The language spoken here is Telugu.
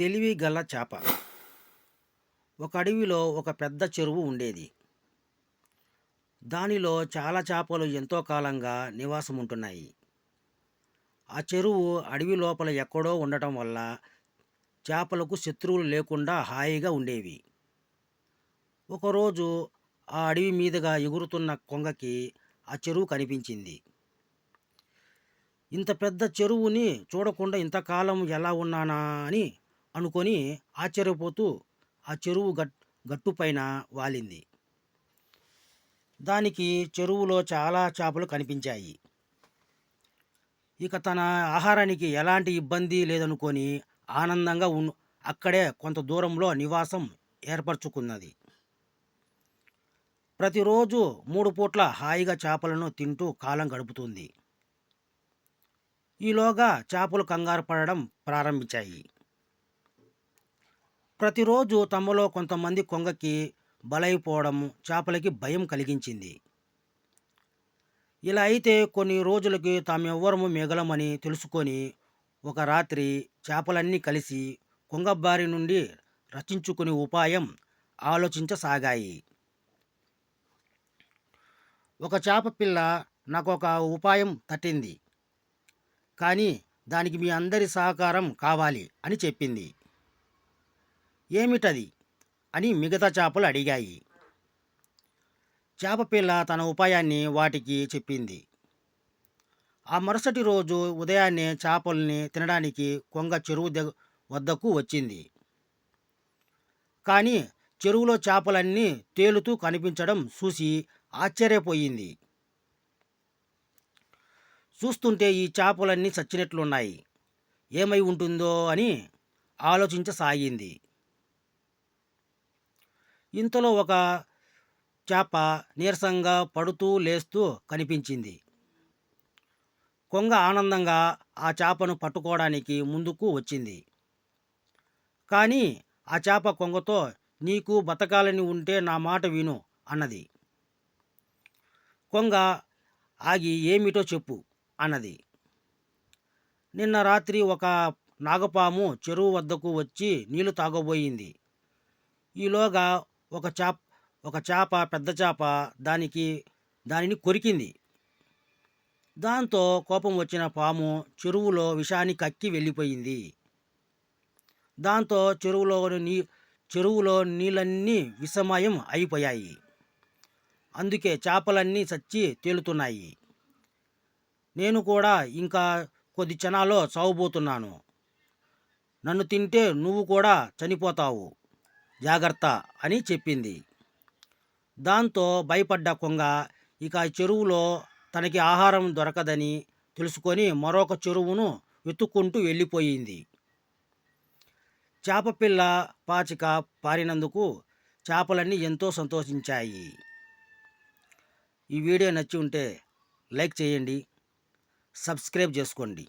తెలివి గల చేప. ఒక అడవిలో ఒక పెద్ద చెరువు ఉండేది. దానిలో చాలా చేపలు ఎంతో కాలంగా నివాసం ఉంటున్నాయి ఆ చెరువు అడవి లోపల ఎక్కడో ఉండటం వల్ల చేపలకు శత్రువులు లేకుండా హాయిగా ఉండేవి. ఒకరోజు ఆ అడవి మీదుగా ఎగురుతున్న కొంగకి ఆ చెరువు కనిపించింది. ఇంత పెద్ద చెరువుని చూడకుండా ఇంతకాలం ఎలా ఉన్నానా అని అనుకొని ఆశ్చర్యపోతూ ఆ చెరువు గట్ గట్టుపైన వాలింది. దానికి చెరువులో చాలా చేపలు కనిపించాయి. ఇక తన ఆహారానికి ఎలాంటి ఇబ్బంది లేదనుకొని ఆనందంగా ఉన్ అక్కడే కొంత దూరంలో నివాసం ఏర్పరచుకున్నది. ప్రతిరోజు మూడు పూట్ల హాయిగా చేపలను తింటూ కాలం గడుపుతుంది. ఈలోగా చేపలు కంగారు పడడం ప్రారంభించాయి. ప్రతిరోజు తమలో కొంతమంది కొంగకి బలైపోవడం చేపలకి భయం కలిగించింది. ఇలా అయితే కొన్ని రోజులకి తామెవ్వరము మిగలమని తెలుసుకొని ఒక రాత్రి చేపలన్నీ కలిసి కొంగ బారి నుండి రచించుకునే ఉపాయం ఆలోచించసాగాయి. ఒక చేప పిల్ల నాకు ఒక ఉపాయం తట్టింది. కానీ దానికి మీ అందరి సహకారం కావాలి అని చెప్పింది. ఏమిటది? అని మిగతా చేపలు అడిగాయి. చేపపిల్ల తన ఉపాయాన్ని వాటికి చెప్పింది. ఆ మరుసటి రోజు ఉదయాన్నే చేపల్ని తినడానికి కొంగ చెరువు వద్దకు వచ్చింది. కానీ చెరువులో చేపలన్నీ తేలుతూ కనిపించడం చూసి ఆశ్చర్యపోయింది. చూస్తుంటే ఈ చేపలన్నీ చచ్చినట్లున్నాయి. ఏమై ఉంటుందో అని ఆలోచించసాగింది. ఇంతలో ఒక చేప నీరసంగా పడుతూ లేస్తూ కనిపించింది. కొంగ ఆనందంగా ఆ చేపను పట్టుకోవడానికి ముందుకు వచ్చింది. కానీ ఆ చేప కొంగతో నీకు బతకాలని ఉంటే నా మాట విను అన్నది. కొంగ ఆగి ఏమిటో చెప్పు అన్నది. నిన్న రాత్రి ఒక నాగపాము చెరువు వద్దకు వచ్చి నీళ్ళు తాగబోయింది. ఈలోగా ఒక చాప ఒక చేప పెద్ద చేప దానికి దానిని కొరికింది. దాంతో కోపం వచ్చిన పాము చెరువులో విషాన్ని కక్కి వెళ్ళిపోయింది. దాంతో చెరువులో నీ చెరువులో నీళ్ళన్నీ విషమయం అయిపోయాయి. అందుకే చేపలన్నీ చచ్చి తేలుతున్నాయి. నేను కూడా ఇంకా కొద్ది క్షణాల్లో చావబోతున్నాను. నన్ను తింటే నువ్వు కూడా చనిపోతావు. జాగ్రత్త అని చెప్పింది. దాంతో భయపడ్డ కొంగ ఇక ఆ చెరువులో తనకి ఆహారం దొరకదని తెలుసుకొని మరొక చెరువును వెతుక్కుంటూ వెళ్ళిపోయింది. చేపపిల్ల పాచిక పారినందుకు చేపలన్నీ ఎంతో సంతోషించాయి. ఈ వీడియో నచ్చి ఉంటే లైక్ చేయండి సబ్స్క్రైబ్ చేసుకోండి.